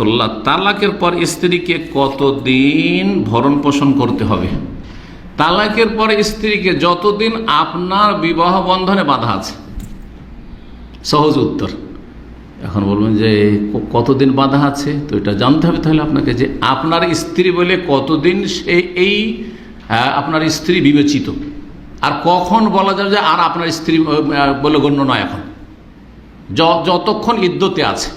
আল্লাহ তালাকের পর স্ত্রীকে কতদিন ভরণ পোষণ করতে হবে? তালাকের পর স্ত্রীকে যতদিন আপনার বিবাহ বন্ধনে বাধা আছে? সহজ উত্তর। এখন বলবেন যে কতদিন বাধা আছে? তো এটা জানতে হবে তাহলে আপনাকে যে আপনার স্ত্রী বলে কতদিন সে এই আপনার স্ত্রী বিবেচিত। আর কখন বলা যাবে যে, আর আপনার স্ত্রী বলে গণ্য নয় এখন। যতক্ষণ ইদ্যতে আছে।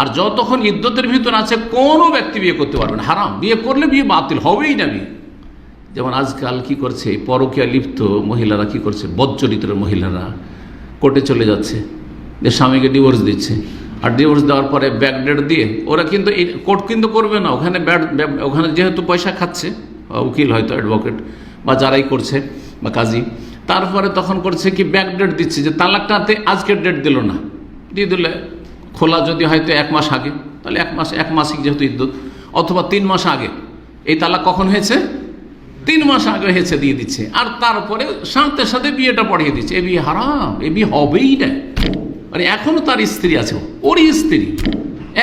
আর যতক্ষণ ইদ্যতের ভিতর আছে, কোনো ব্যক্তি বিয়ে করতে পারবে না। হারাম। বিয়ে করলে বিয়ে বাতিল হবেই না বিয়ে। যেমন আজকাল কি করছে, পরকীয়া লিপ্ত মহিলারা কি করছে বদচরিত্রের মহিলারা কোর্টে চলে যাচ্ছে, যে স্বামীকে ডিভোর্স দিচ্ছে। আর ডিভোর্স দেওয়ার পরে ব্যাকডেট দিয়ে, ওরা কিন্তু এই কোর্ট কিন্তু করবে না। ওখানে ব্যাড ওখানে যেহেতু পয়সা খাচ্ছে, উকিল হয়তো অ্যাডভোকেট বা যারাই করছে বা কাজী, তারপরে তখন করছে কি ব্যাকডেট দিচ্ছে, যে তালাকটাতে আজকের ডেট দিল না। দিয়ে দিলে খোলা যদি হয়তো এক মাস আগে, তাহলে এক মাস, এক মাসিক যেহেতু ইদ্যুৎ অথবা তিন মাস আগে। এই তালাক কখন হয়েছে? তিন মাস আগে হয়েছে, দিয়ে দিচ্ছে। আর তারপরে সাথে সাথে বিয়েটা পড়িয়ে দিচ্ছে। এ বিয়ে হারাম, এ বিয়ে হবেই না। মানে এখনও তার স্ত্রী আছে, ওরই স্ত্রী।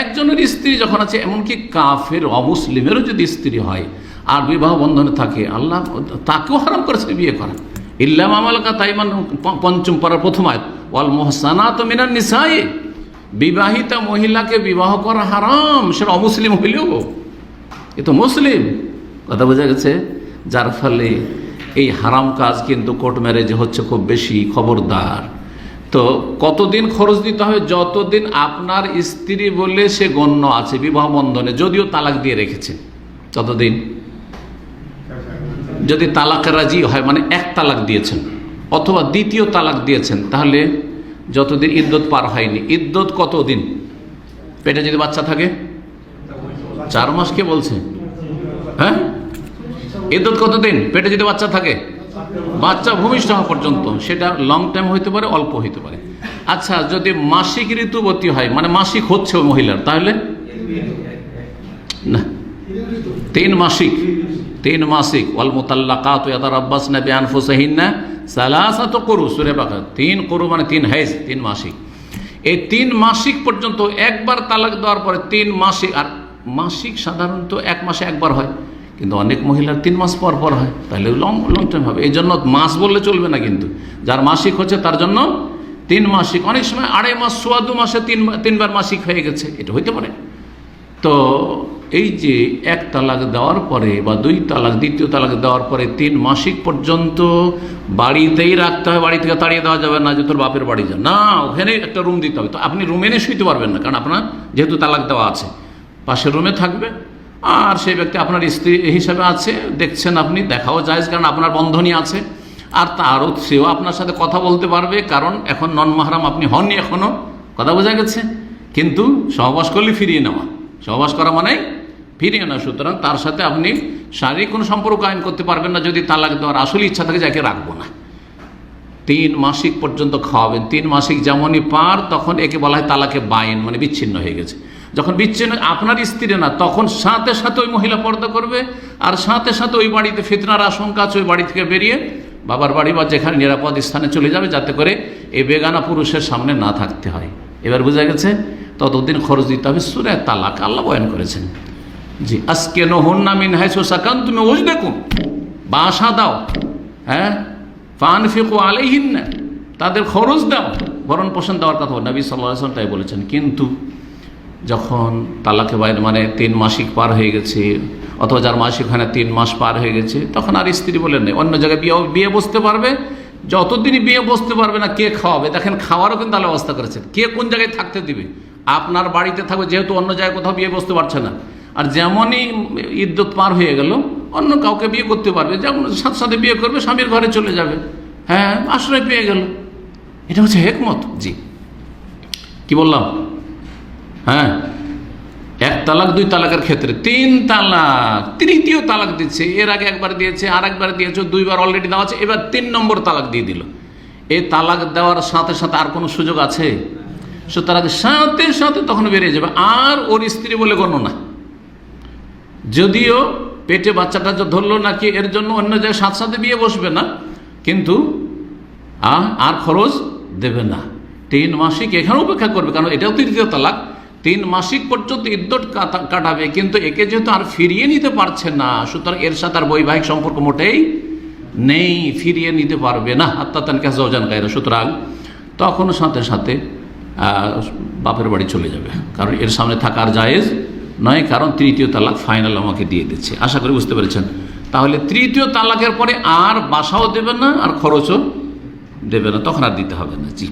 একজনের স্ত্রী যখন আছে, এমনকি কাফের অমুসলিমেরও যদি স্ত্রী হয়, আর বিবাহ বন্ধনে থাকে, আল্লাহ তাকেও হারাম করেছে বিয়ে করা। ইল্লাম আমালকা তাইমান পঞ্চম পাড়ার প্রথম আয়াত, ওয়াল মোহসানাত মিনান নিসায়ে। বিবাহিতা মহিলাকে বিবাহ করা হারাম। সেটা অমুসলিম হইলেও। এ তো মুসলিম। কথা বোঝা গেছে? যার ফলে এই হারাম কাজ কিন্তু কোর্ট ম্যারেজ হচ্ছে খুব বেশি খবরদার। তো কতদিন খরচ দিতে হবে? যতদিন আপনার স্ত্রী বলে সে গণ্য আছে, বিবাহ বন্ধনে, যদিও তালাক দিয়ে রেখেছে। ততদিন। যদি তালাক রাজি হয় মানে এক তালাক দিয়েছেন, অথবা দ্বিতীয় তালাক দিয়েছেন, তাহলে যতদিন ইদ্যত পার হয়নি। ইদ্যত কতদিন? পেটে যদি বাচ্চা থাকে? চার মাস কে বলছে? হ্যাঁ? ইদ্যত কতদিন? পেটে যদি বাচ্চা থাকে? বাচ্চা ভূমিষ্ঠ হওয়া পর্যন্ত। সেটা লং টাইম হইতে পারে, অল্প হইতে পারে। আচ্ছা যদি মাসিক ঋতুবতী হয় মানে মাসিক হচ্ছে ওই মহিলার, তাহলে? না। তিন মাসিক। তিন মাসিক। ওয়াল মুতাল্লাকাত ইয়াতারাব্বাস না বিআনফুসিহিন্না সালাসাত কুরু, সূরা বাকারা। তিন কুরু মানে তিন হাইজ, তিন মাসিক। এই তিন মাসিক পর্যন্ত একবার তালাক দেওয়ার পরে তিন মাসিক, আর মাসিক সাধারণত এক মাসে একবার হয়। কিন্তু অনেক মহিলার তিন মাস পর পর হয়। তাহলে লং লং টাইম হবে। এই জন্য মাস বললে চলবে না কিন্তু। যার মাসিক হচ্ছে তার জন্য তিন মাসিক। অনেক সময় আড়াই মাস, সোয়া দু মাসে তিন, তিনবার মাসিক হয়ে গেছে। এটা হইতে পারে। তো এই যে এক তালাক দেওয়ার পরে বা দুই তালাক, দ্বিতীয় তালাক দেওয়ার পরে তিন মাসিক পর্যন্ত বাড়িতেই রাখতে হয়, বাড়ি থেকে তাড়িয়ে দেওয়া যাবে না যে তোর বাপের বাড়ি যা। না, ওখানে একটা রুম দিতে হবে। তো আপনি রুমে এনে শুইতে পারবেন না, কারণ আপনার যেহেতু তালাক দেওয়া আছে। পাশের রুমে থাকবে। আর সেই ব্যক্তি আপনার স্ত্রী হিসাবে আছে, দেখছেন আপনি, দেখাও যায়, কারণ আপনার বন্ধনই আছে। আর তারও সেও আপনার সাথে কথা বলতে পারবে, কারণ এখন নন মাহারাম আপনি হননি এখনও কথা বোঝা গেছে? কিন্তু সহবাস করলে ফিরিয়ে নেওয়া। সহবাস করা মানে ফিরিয়ে না সুতরাং তার সাথে আপনি শারীরিক কোনো সম্পর্ক কায়েম করতে পারবেন না, যদি তালাক দেওয়ার আসলে ইচ্ছা থাকে যাকে রাখব না। তিন মাসিক পর্যন্ত খাওয়াবেন। তিন মাসিক যেমনই পার, তখন একে বলা হয় তালাকে বাইন মানে বিচ্ছিন্ন হয়ে গেছে। যখন বিচ্ছিন্ন, আপনার স্ত্রী না, তখন সাথে সাথে ওই মহিলা পর্দা করবে, আর সাথে সাথে ওই বাড়িতে ফিতনার আশঙ্কা আছে, ওই বাড়ি থেকে বেরিয়ে বাবার বাড়ি বা যেখানে নিরাপদ স্থানে চলে যাবে, যাতে করে এই বেগানা পুরুষের সামনে না থাকতে হয়। এবার বোঝা গেছে, ততদিন খরচ দিতে হবে সুরে তালাক। আল্লাহ বয়ান করেছেন। জি। আজকে নহন নামিন হাইসো সাকান তুমি ওই দেখুন বাসা দাও হ্যাঁ? ফান ফিকু আলাইহিন না তাদের খরচ দাও। ভরণ পোষণ দেওয়ার কথা নবী সাল্লাহ আসলাম তাই বলেছেন। কিন্তু যখন তালাকে বাইরে মানে তিন মাসিক পার হয়ে গেছে, অথবা যার মাসিক হয় না, তিন মাস পার হয়ে গেছে, তখন আর স্ত্রী বলে নেই। অন্য জায়গায় বিয়ে বিয়ে বসতে পারবে। যতদিনই বিয়ে বসতে পারবে না, কে খাওয়াবে? দেখেন, খাওয়ারও কিন্তু তাহলে ব্যবস্থা করেছেন। কে কোন জায়গায় থাকতে দিবে? আপনার বাড়িতে থাকবে, যেহেতু অন্য জায়গায় কোথাও বিয়ে বসতে পারছে না। আর যেমনই ইদ্যুৎ পার হয়ে গেল অন্য কাউকে বিয়ে করতে পারবে। যেমন সাথে সাথে বিয়ে করবে স্বামীর ঘরে চলে যাবে। হ্যাঁ আশ্রয় পেয়ে গেল। এটা হচ্ছে হেকমত। জি। কি বললাম? হ্যাঁ এক তালাক দুই তালাকের ক্ষেত্রে। তিন তালাক তৃতীয় তালাক দিচ্ছে। এর আগে একবার দিয়েছে আর একবার দিয়েছে দুইবার অলরেডি দেওয়া আছে। এবার তিন নম্বর তালাক দিয়ে দিল। এই তালাক দেওয়ার সাথে সাথে আর কোনো সুযোগ আছে? সুতরাং সাথে সাথে তখন বেরিয়ে যাবে। আর ওর স্ত্রী বলে গণ্য না। যদিও পেটে বাচ্চাটা ধরলো নাকি এর জন্য অন্য জায়গায় সাথে সাথে বিয়ে বসবে না, কিন্তু আর খরচ দেবে না। তিন মাসিক এখানে উপেক্ষা করবে, কারণ এটাও তৃতীয় তালাক। তিন মাসিক পর্যন্ত ইদ্যত কাটা- কাটাবে, কিন্তু একে যেহেতু আর ফিরিয়ে নিতে পারছে না, সুতরাং এর সাথে আর বৈবাহিক সম্পর্ক মোটেই নেই, ফিরিয়ে নিতে পারবে না। আত্মা আত্মাতান কাছে অজান গায়েরা, সুতরাং তখন সাথে সাথে বাপের বাড়ি চলে যাবে, কারণ এর সামনে থাকার জায়েজ নয়, কারণ তৃতীয় তালাক ফাইনাল আমাকে দিয়ে দিচ্ছে। আশা করি বুঝতে পেরেছেন। তাহলে তৃতীয় তালাকের পরে আর বাসাও দেবে না, আর খরচও দেবে না, তখন আর দিতে হবে না। জি।